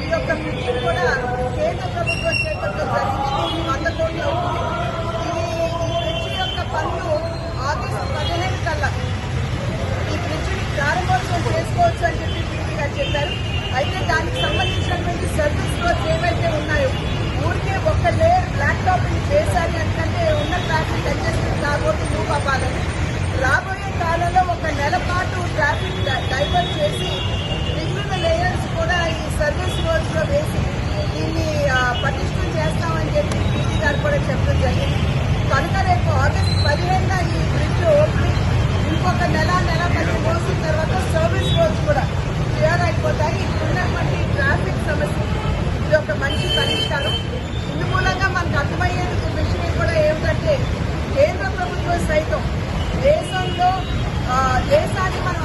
ఈ యొక్క కూడా కేంద్ర ప్రభుత్వం చేపట్టడం జరిగింది వంద కోట్లు ఇది ఈ బ్రిడ్జ్ యొక్క పనులు ఆగస్టు పదిహేను కల్లా ఈ ప్రారంభోత్సవం చేసుకోవచ్చు అని చెప్పి చెప్పారు. అయితే దాని డైవర్ట్ చేసి మిగిలిన లేయర్స్ కూడా ఈ సర్వీస్ రోడ్స్లో వేసి దీన్ని పటిష్టం చేస్తామని చెప్పి పీటీ గారు కూడా చెప్పడం జరిగింది. కనుక రేపు ఆగస్ట్ పదిహేనున ఈ బ్రిడ్జ్ ఓపెనింగ్ ఇంకొక నెల నెల పది రోజుల తర్వాత సర్వీస్ రోడ్స్ కూడా క్లియర్ అయిపోతాయి. ఇప్పుడున్నటువంటి ట్రాఫిక్ సమస్య ఇది ఒక మంచి పరిష్కారం. ఇందు మూలంగా మనకు అర్థమయ్యేందుకు విషయం కూడా ఏమిటంటే కేంద్ర ప్రభుత్వం సైతం దేశంలో దేశాన్ని మనం